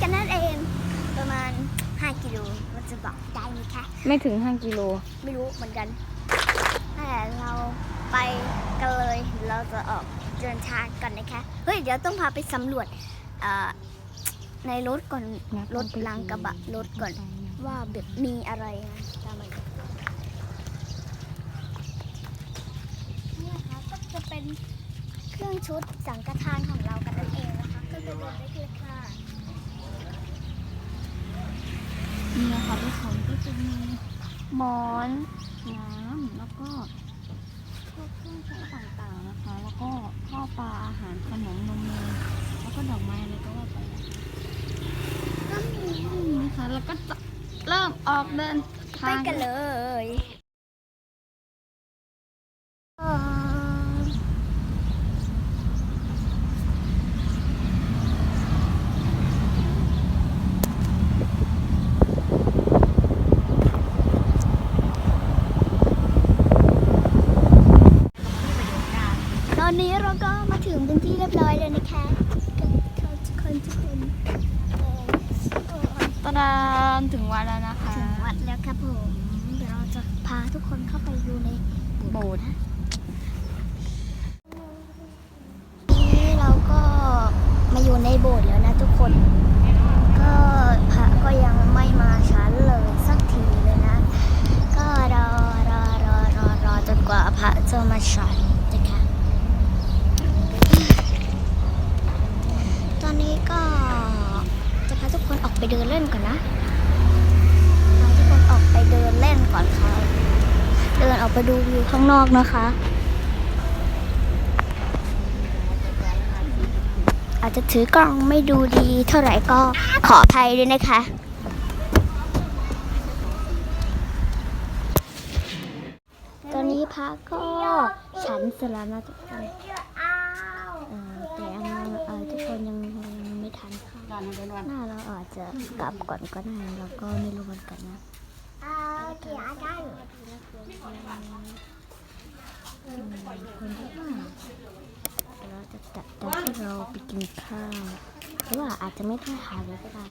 กันนั่นเอง ประมาณ 5 กิโลมันจะบอกได้ไหมคะ ไม่ถึง 5 กิโล ไม่รู้เหมือนกัน แต่เราไปกันเลย เราจะออกเดินทางกันนะคะ เฮ้ย เดี๋ยวต้องพาไปสำรวจในรถก่อน รถลังกระบะรถก่อนว่าแบบมีอะไรนะตามมาเนี่ยคะจะเป็นเครื่องชุดสังฆทานของเรากันนั่นเองนะคะ ก็จะเป็นเลยค่ะ ก็จะมีหมอนน้ำแล้วก็พวกเครื่องใช้ต่างๆนะคะ แล้วก็ข้าวปลาอาหารขนมนมเนยแล้วก็ดอกไม้อะไรก็ว่าไปก็มีนี่นะคะแล้วก็จะเริ่มออกเดินทางกันเลยเอ่อตอนนี้เราก็มาถึงเป็นที่เรี ยบร้อยแล้วนะคะกับทุกคนทุกคนเอ่อเอ่อตะดามถึงวันแล้วนะคะถึงวัดแล้วครับผมเดี๋ยวเราจะพาทุกคนเข้าไปดูในโบสถ์นะนี่เราก็มาอยู่ในโบสถ์แล้วนะทุกคน ก็พระก็ยังไม่มาฉันเลยสักทีเลยนะ ก็รอรอรอรอรอจนกว่าพระจะมาฉันนะคะตอนนี้ก็จะพาทุกคนออกไป เดินเล่นก่อนนะพาทุกคนออกไปเดินเล่นก่อนค่ะ เดินออกไปดูวิวข้างนอกนะคะ อาจจะถือกล้องไม่ดูดีเท่าไหร่ก็ขออภัยด้วยนะคะตอนนี้พระก็ฉันเสร็จแล้วนะทุกคนเอ่อแต่ยังเอ่อทุกคนยังยังไม่ทันเข้า หน้าเราอาจจะกลับก่อนก็ได้เราก็ไม่รู้เหมือนกันนะอืมคนเยอะมากเดี๋ยวเราจะจัดตอนที่เราไปกินข้าวหรือว่าอาจจะไม่ได้หาเลยก็ได้